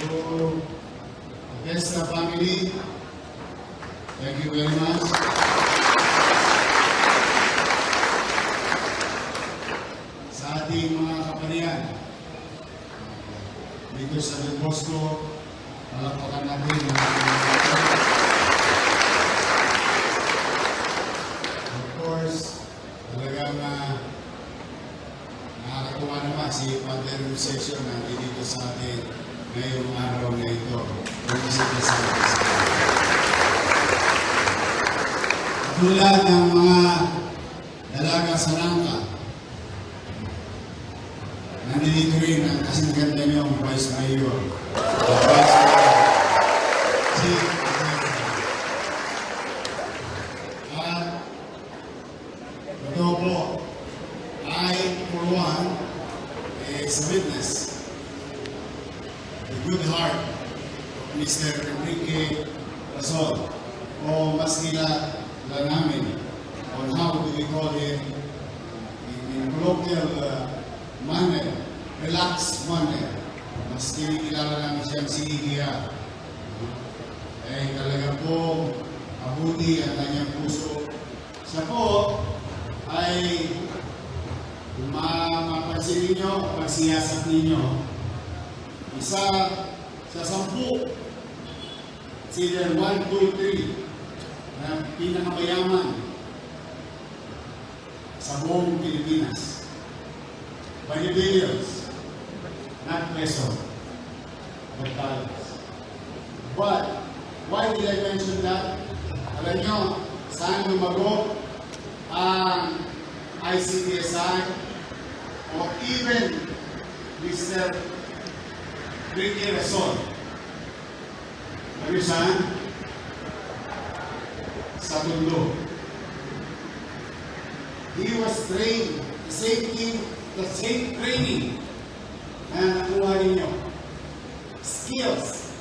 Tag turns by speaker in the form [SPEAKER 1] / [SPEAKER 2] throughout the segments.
[SPEAKER 1] To Augusta family, thank you very much. Sa ating mga kaparian, dito sa Don Bosco, palakpakan natin ang ating Of course, talagang uh, nakakatuwa naman si Father Session na dito sa atin ngayong araw na ito. Sa Tulad ng mga dalaga sa langka, nandito rin ang kasing ganda niyong Vice Mayor. Uh, Vice Mayor. Si At ito po ay for one is a witness. The good heart of Mr. Enrique Razon o mas nila la namin on how do we call him in, in colloquial uh, manner, relaxed manner. Mas kinikilala namin siyang si Igia. Eh talaga po mabuti ang kanyang puso. Siya po ay kung ma- mapansin ninyo, pagsiyasat ninyo, isa sa sampu, either one, two, three, na pinakamayaman sa buong Pilipinas. By the billions, not peso, but dollars. But, why did I mention that? Alam nyo, saan lumago ang ICTSI o even Mr. Rason. Alam nyo saan? Sa Tondo. He was trained, the same thing, the same training na nakuha ninyo. Skills.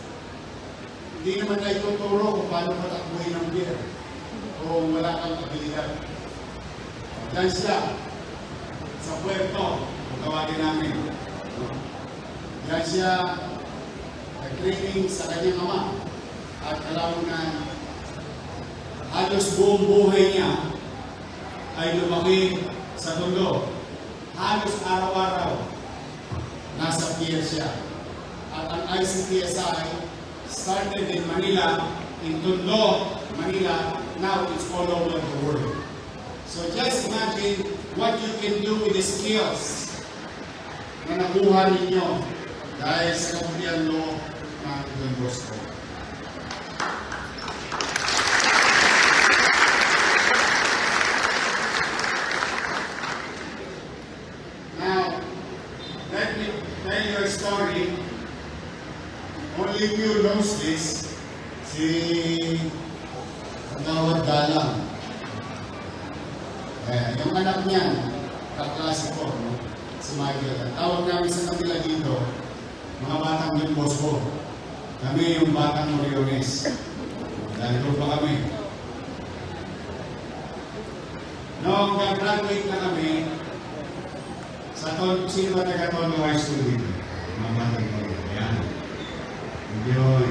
[SPEAKER 1] Hindi naman na ituturo kung paano patakbuhin ng beer kung wala kang abilidad. Diyan sila sa puerto, tawagin namin. Diyan siya nag-training sa kanyang ama at alam na halos buong buhay niya ay lumaki sa mundo. Halos araw-araw nasa pier siya. At ang ICTSI started in Manila, in Tondo, Manila, now it's all over the world. So just imagine what you can do with the skills na nakuha ninyo dahil sa kapatian mo ng Don Bosco. Now, let me tell you a story. Only few knows this. Si Gawad Dalang. Eh, yung anak niya, kaklase ko, no? si Michael. Ang tawag namin sa kanila dito, mga batang Don Bosco. Kami yung Dahil doon pa kami. Noong graduate na kami, sa ton, sino ba taga Tondo High School dito? Mga batang Tondo. Ayan. Yun.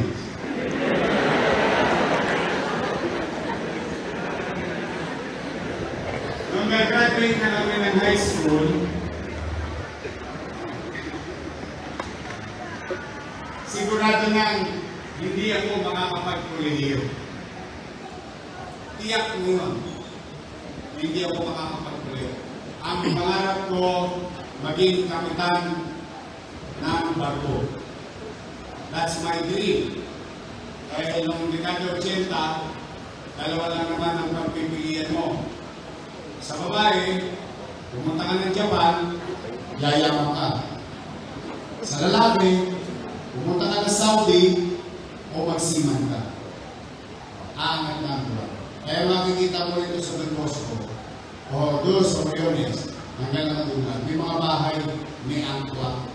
[SPEAKER 1] Nung graduate na kami ng high school, sigurado nang hindi ako makakapag-kolehiyo. Tiyak ko yun. Hindi ako makakapag-kolehiyo. Ang pangarap ko, maging kapitan ng barko. That's my dream. Kaya nung dekada 80, dalawa lang naman ang pagpipilian mo. Sa babae, pumunta ka ng Japan, yayaman ka. Sa lalaki, pumunta ka ng Saudi, o magsiman ka. Aangat na ang buwan. Kaya makikita mo rito sa Don Bosco, o doon sa Oriones, hanggang na dulan, may mga bahay may angkla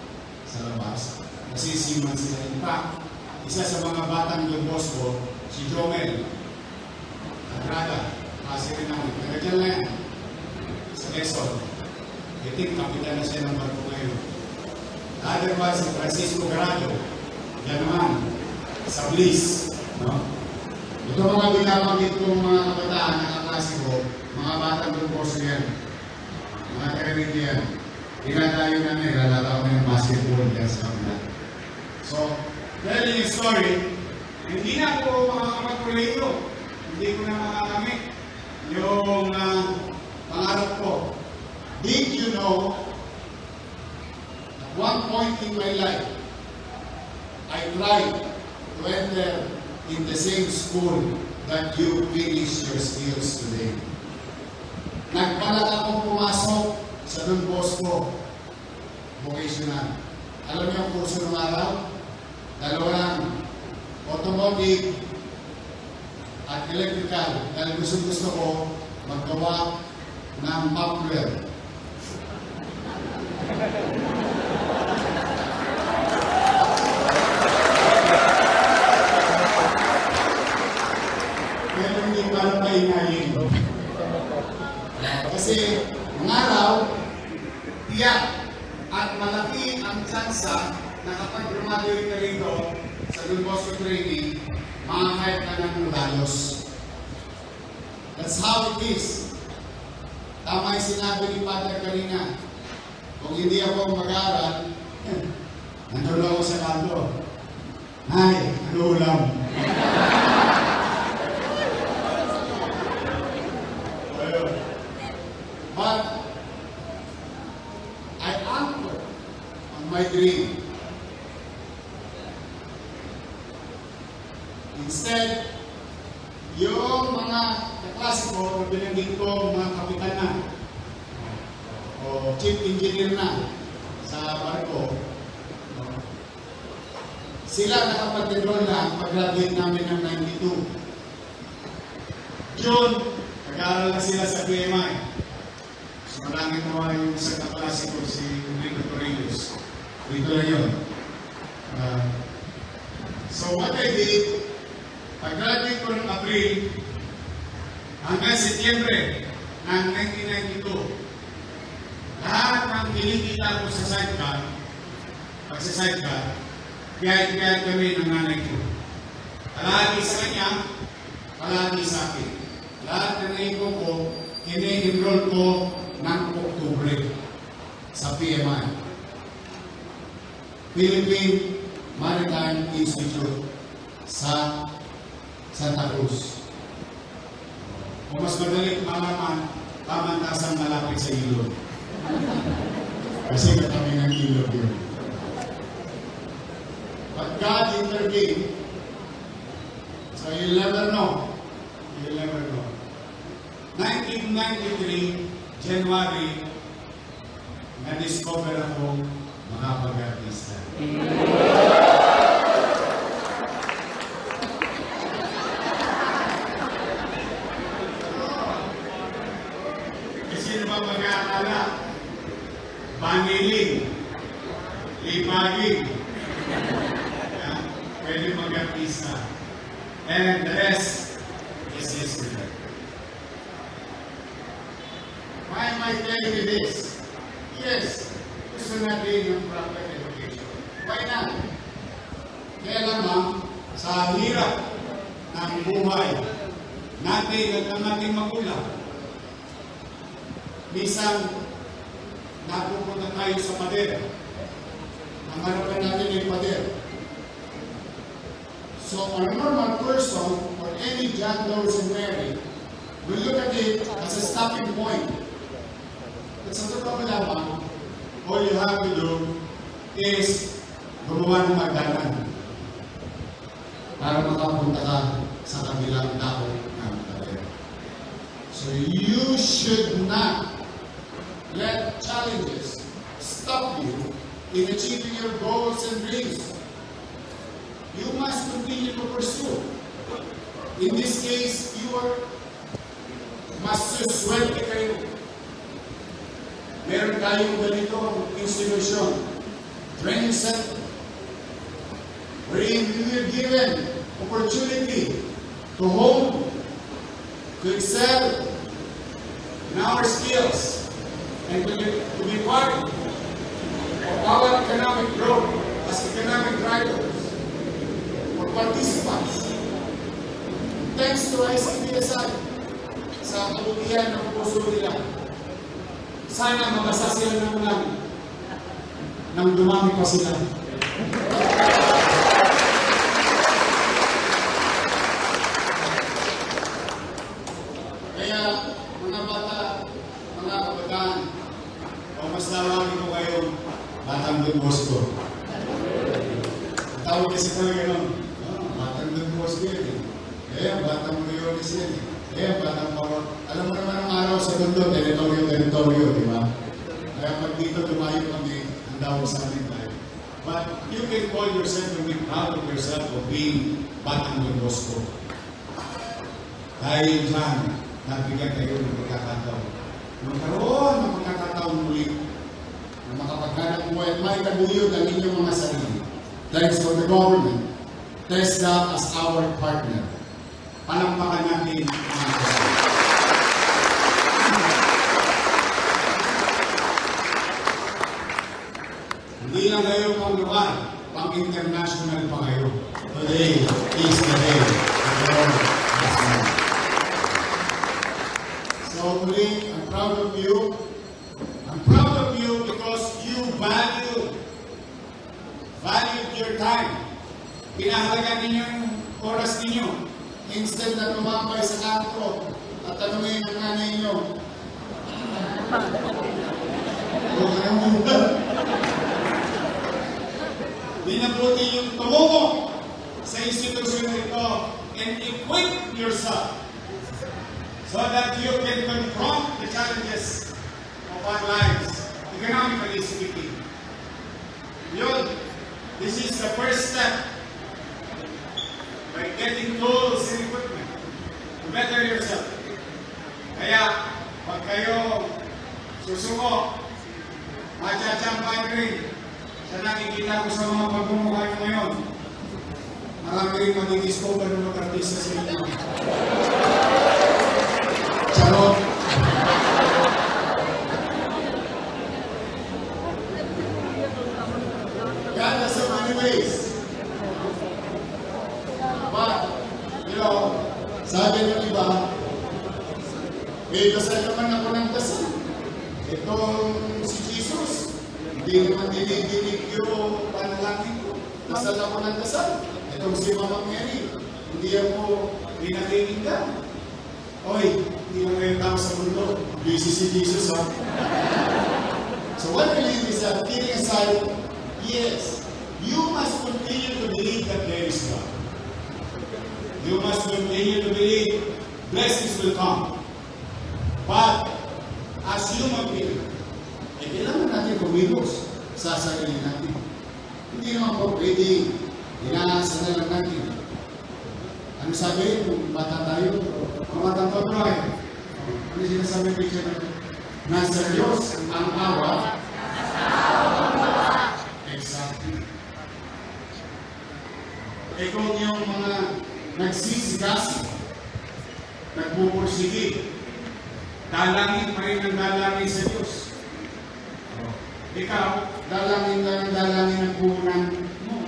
[SPEAKER 1] sa labas. Kasi siman sila. In fact, isa sa mga batang Don Bosco, si Jomel, Adrada, kasi rin naman, taga dyan na yan, sa Quezon. I think kapitan na siya ng barko ngayon. The other one, si Francisco Garado, yan naman, sa bliss. No? Ito mga binabanggit kong mga kabataan na kaklase ko, mga batang grupo yan. Mga karinig yan. Tinatayo namin, lalata ko ng basketball dyan sa kanila. So, telling a story, hindi na ako makakapag-relate Hindi ko na makakamit yung ah, pangarap ko. Did you know, at one point in my life, I tried to enter in the same school that you finish your skills today. Nagbalak akong pumasok sa Don Bosco Vocational. Alam niyo ang kurso ng araw? Dalawa lang. Automotive at electrical. Dahil gusto gusto ko maggawa ng muffler. Pero hindi para pahingayin. Kasi ng araw, tiyak at malaki ang tsansa na kapag graduate ka rito sa Don Bosco training, makakaya ka ng lalos. That's how it is. Tama yung sinabi ni Father kanina. Kung hindi ako mag-aaral, nandun ako sa kanto. Nay, ano ulam? Ayun. But I anchor on my dream. Instead, yung mga kaklase ko, binanggit ko mga kapitan na o chief engineer na sa barko, sila nakapag-enroll na pag-graduate namin ng 92. June, nag-aaral na sila sa PMI. So, marami naman yung sa kaklase ko, si Enrico Torrijos. Dito na yun. Ah, so, what I did, pag-graduate ko ng April, hanggang Setyembre ng 1992, lahat ng kinikita ko sa sidecar, pag sa sidecar, kaya-kaya kami ng nanay ko. Palagi sa kanya, palagi sa akin. Lahat ng naipo ko, ini-enroll ko ng Oktubre sa PMI. Philippine Maritime Institute sa Santa Cruz. Kung mas madali malaman, pamantasan malapit sa ilog. Kasi katabi ng ilog yun. But God intervened. So you'll never know. You'll never know. 1993, January, na-discover ako makapag-artista. Kasi sino ba mag-aakala? Pangiling, lipagin, Yeah, pwede mag-artista. And the So a normal person or any John Rose and Mary We look at it as a stopping point. It's But sa totoo lamang, all you have to do is gumawa ng magdanan para makapunta ka sa kabilang tao ng. So you should not let challenges stop you in achieving your goals and dreams. You must continue to pursue. In this case, you are master swerte kayo. Meron tayong ganitong institution. training center, wherein we were given opportunity to hone, to excel in our skills, and to be, to be part of our economic growth as economic drivers. Participants. Thanks to ICBSI sa kabutihan ng puso nila. Sana mabasa sila ng ulan nang dumami pa sila. Kaya mga bata, mga kabataan,
[SPEAKER 2] O mas nawagin ko kayo, Batang Don Bosco. Ang Tawag kasi talaga nun, oh, Batang Don Bosco yan eh. Ang Batang Moriones yan eh. Ang Batang Pawag. Alam mo naman ang araw sa mundo, teritoryo, teritoryo, di ba? Kaya pag dito tumayo kami, ang tawag sa amin tayo. But you can call yourself and be proud of yourself of being Batang Don Bosco. Dahil dyan, nabigyan kayo ng pagkakataon. Magkaroon ng pagkakataon muli na makapaghanap buhay at may taguyod ang inyong mga sarili. Thanks for the government. TESDA as our partner. Palampakan natin kasama. Hindi lang kayo pang lugar, pang international pa kayo. Today is the day. So muli, I'm proud of you. I'm proud of you because you value, valued your time. Pinahalaga ninyo yung oras ninyo.
[SPEAKER 1] Instead na tumambay sa kanto at tanungin ang nanay niyo.
[SPEAKER 2] Binabuti yung tumumo sa institusyon na ito and equip yourself so that you can confront the challenges of our lives, economically speaking. Yun, this is the first step by getting tools and equipment to better yourself. Kaya, pag kayo susuko, machachampay rin sa nakikita ko sa mga pagmumukha nyo ngayon. Marami rin magdidiscover ng mga artista sa inyo. Charot!
[SPEAKER 1] God has so many ways. But, you know, sabi ng iba, may dasal naman ako ng dasal. Itong si Jesus, hindi naman dinidinig yung panalangin ko. Dasal ako ng dasal. Itong si Mama Mary, hindi ako pinatiningan.
[SPEAKER 2] Oy, hindi mo ngayon tao sa mundo. Busy si Jesus, ha?
[SPEAKER 1] So what I believe is that, kidding aside, yes, you must continue to believe that there is God.
[SPEAKER 2] You must continue to believe blessings will come. But, as human being,
[SPEAKER 1] Eh, kailangan natin kumilos sa sarili natin. Hindi naman po pwede, inaasa na lang natin. Ano sabi kung bata tayo? Mga eh. Ano sinasabi picture natin? Nasa Diyos ang awa. Exactly. Eh kung yung mga nagsisigasi, nagpupursige,
[SPEAKER 2] dalangin pa rin ang dalangin sa Diyos.
[SPEAKER 1] Ikaw, dalangin ka ng dalangin ng puhunan mo.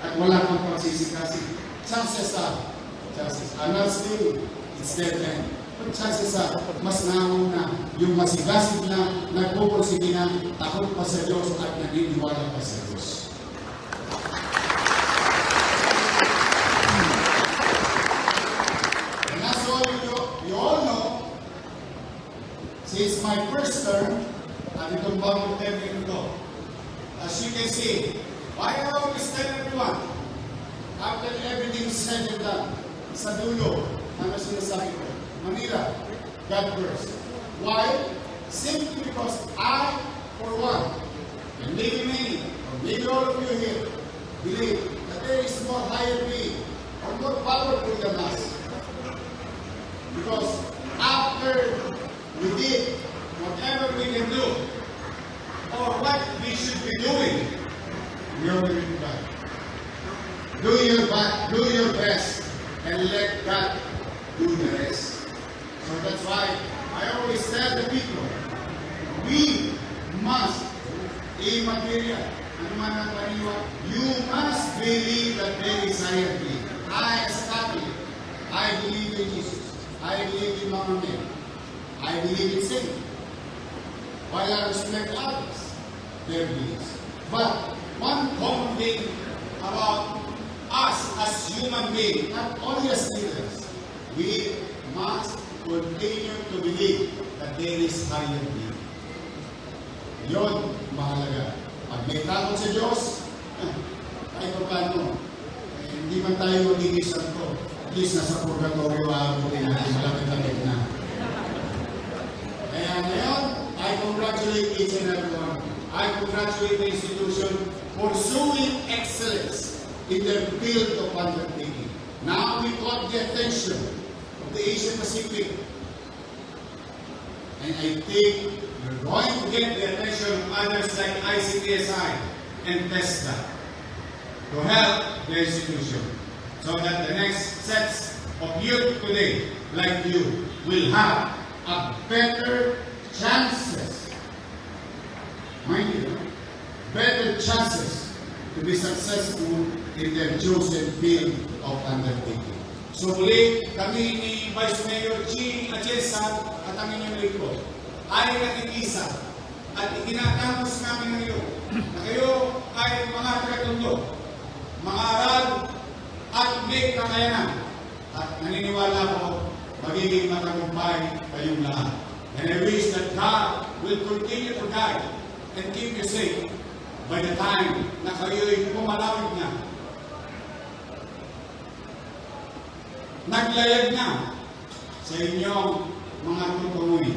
[SPEAKER 1] At wala kang pagsisikasi. Chances are, chances are not still, it's dead end. But chances are, mas nauna yung masigasig na, nagpupursige na, takot pa sa Diyos at naniniwala pa sa Diyos. And as all you, you all know, since my first term, at itong bagong term ito, as you can see, why I always tell everyone, after everything said and done, sa dulo, ano sinasabi ko? Manila, God first. Why? Simply because I, for one, and maybe many, or maybe all of you here, believe that there is more higher being, or more powerful than us. Because after we did
[SPEAKER 2] Whatever we can do, or what we should be doing,
[SPEAKER 1] we are doing back. Do your back, do your best, and let God do the rest. So that's why I always tell the people, we must, immaterial, ano man ang paniwa, you must believe that there is higher. I, Catholic, I believe in Jesus. I believe in Mama Mary. I believe in Saint. While I respect others, their beliefs. But one common thing about us as human beings, not only as leaders, we must continue to believe that there is higher being. Yun, mahalaga. Pag may takot sa Diyos, ay paano, eh, hindi man tayo magiging santo. At least nasa purgatorio aabutin natin, malapit-lapit na. Kaya ngayon, I congratulate each and every one. I congratulate the institution pursuing excellence in their field of undertaking. Now we caught the attention of the Asian Pacific. And I think we're going to get the attention of others like ICTSI and TESDA to help the institution so that the next sets of youth today, like you, will have a better chances, mind you, better chances to be successful in their chosen field of undertaking. So muli, kami ni Vice Mayor G. Atienza at ang inyong lingkod ay nakikisa at itinatapos namin ngayon na kayo ay mga tagatundo, mangaral at may kakayanan. At naniniwala ko, magiging matagumpay kayong lahat. And I wish that God will continue to guide and keep you safe by the time na kayo'y pumalawig na. Naglayag na sa inyong mga tutunguin.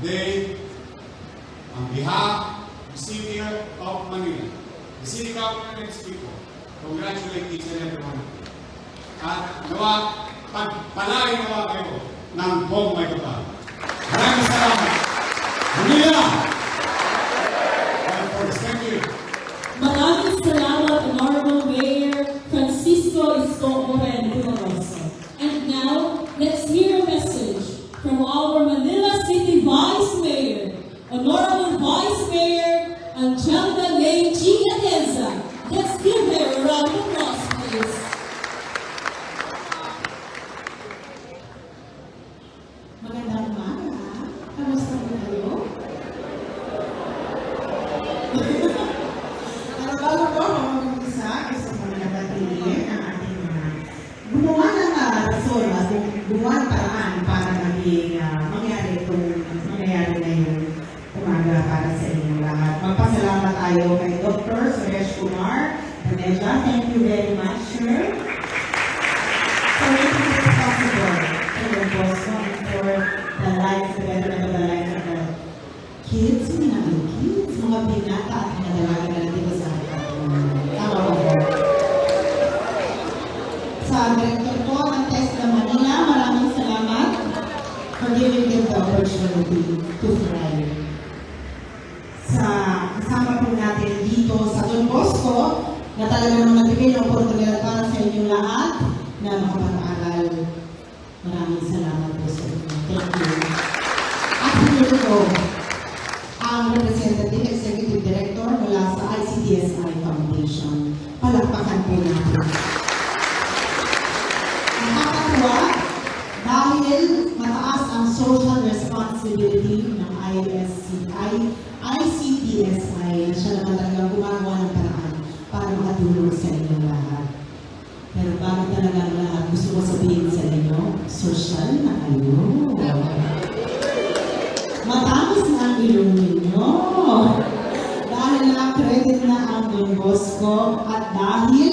[SPEAKER 1] Today, on behalf of the City of Manila, the City Government and its people, congratulate each and every one. At nawa, pagpalain nawa kayo ng buong may. Maraming salamat. Manila!
[SPEAKER 3] Responsibility ng ISCI, ICDSI na siya naman talagang gumagawa ng paraan para makatulong sa inyo lahat. Pero bago talaga lahat, gusto ko sabihin sa inyo, social na kayo. Matamis na ang ilong ninyo. Dahil na-credit na ang Don Bosco at dahil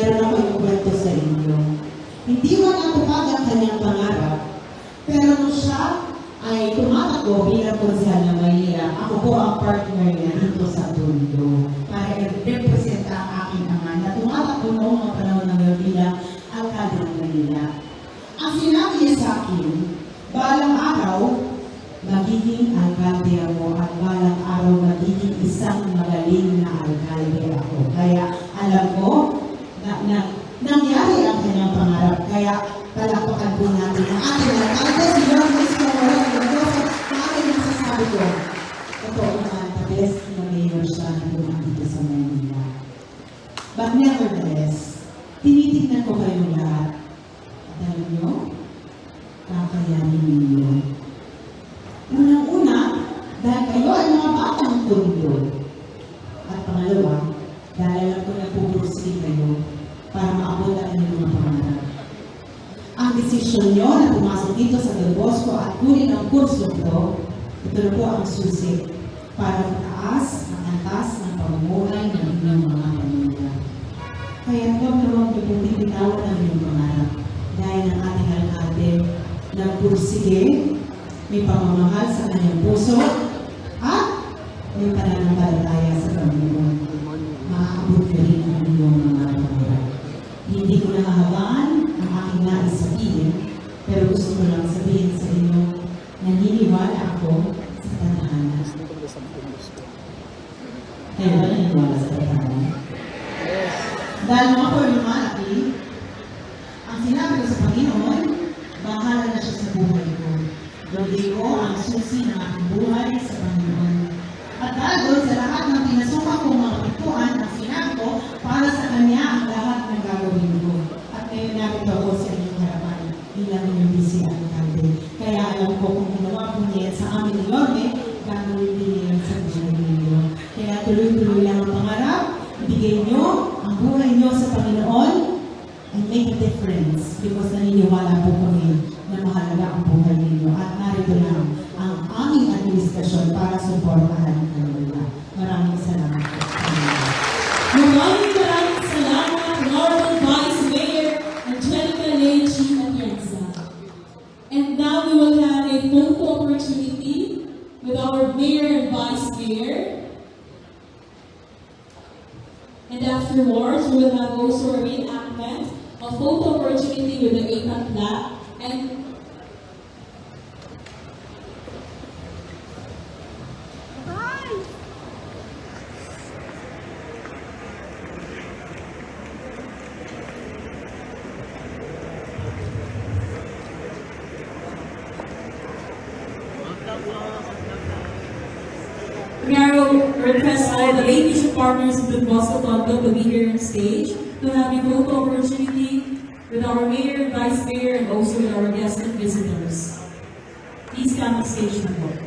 [SPEAKER 3] Meron ako yung kwento sa inyo. Hindi man natupad ang kanyang pangarap, pero siya ay tumatakbo bilang konsehal ng Maynila, ako po ang partner niya dito sa Tondo para i-represent ang aking ama na tumatakbo noong mga panahon ng ngayon bilang alkalde ng Maynila. Ang sinabi niya sa akin, balang araw, magiging 的なご配慮が Hindi ko nahahabaan ang aking nais sabihin, pero gusto ko lang sabihin sa inyo, naniniwala ako make a difference because naniniwala po kami.
[SPEAKER 4] request all the ladies partners of the Bosco Tondo to be here on stage to have a photo opportunity with our mayor, vice mayor, and also with our guests and visitors. Please come on stage number.